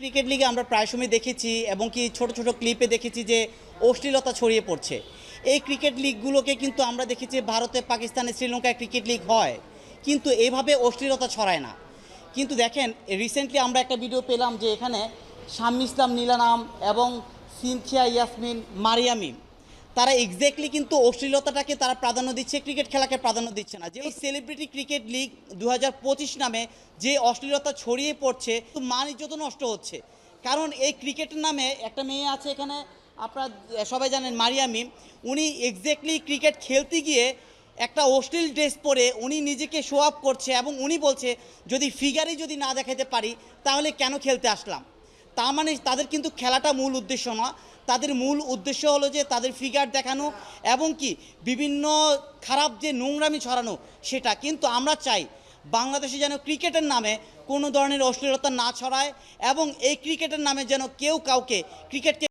Cricket লিগে আমরা প্রায় সময় দেখেছি এবং কি ছোট ছোট ক্লিপে দেখেছি যে অশ্লীলতা ছড়িয়ে পড়ছে। এই ক্রিকেট লিগগুলোকে কিন্তু আমরা দেখেছি ভারতে পাকিস্তানে শ্রীলঙ্কায় ক্রিকেট লিগ হয়, কিন্তু এভাবে অশ্লীলতা ছড়ায় না। কিন্তু দেখেন রিসেন্টলি আমরা একটা ভিডিও পেলাম যে এখানে শাম্মী ইসলাম নীলানাম এবং সিনথিয়া ইয়াসমিন মারিয়ামিম তারা এক্স্যাক্টলি কিন্তু অশ্লীলতাটাকে তারা প্রাধান্য দিচ্ছে ক্রিকেট খেলাকে প্রাধান্য দিচ্ছে না। যে সেলিব্রিটি ক্রিকেট লিগ দু হাজার পঁচিশ নামে যে অশ্লীলতা ছড়িয়ে পড়ছে, তো মান ইজ্জত নষ্ট হচ্ছে। কারণ এই ক্রিকেটের নামে একটা মেয়ে আছে এখানে, আপনারা, সবাই জানেন মারিয়ামিম উনি এক্স্যাক্টলি ক্রিকেট খেলতে গিয়ে একটা অশ্লীল ড্রেস পরে উনি নিজেকে শো করছে এবং উনি বলছে, যদি ফিগারই যদি না দেখাতে পারি, তাহলে কেন খেলতে আসলাম? তার মানে তাদের কিন্তু খেলাটা মূল উদ্দেশ্য না তাদের মূল উদ্দেশ্য হলো যে তাদের ফিগার দেখানো এবং কি বিভিন্ন খারাপ যে নোংরামি ছড়ানো সেটা। কিন্তু আমরা চাই বাংলাদেশে যেন ক্রিকেটের নামে কোনো ধরনের অশ্লীলতা না ছড়ায় এবং এই ক্রিকেটের নামে যেন কেউ কাউকে ক্রিকেটকে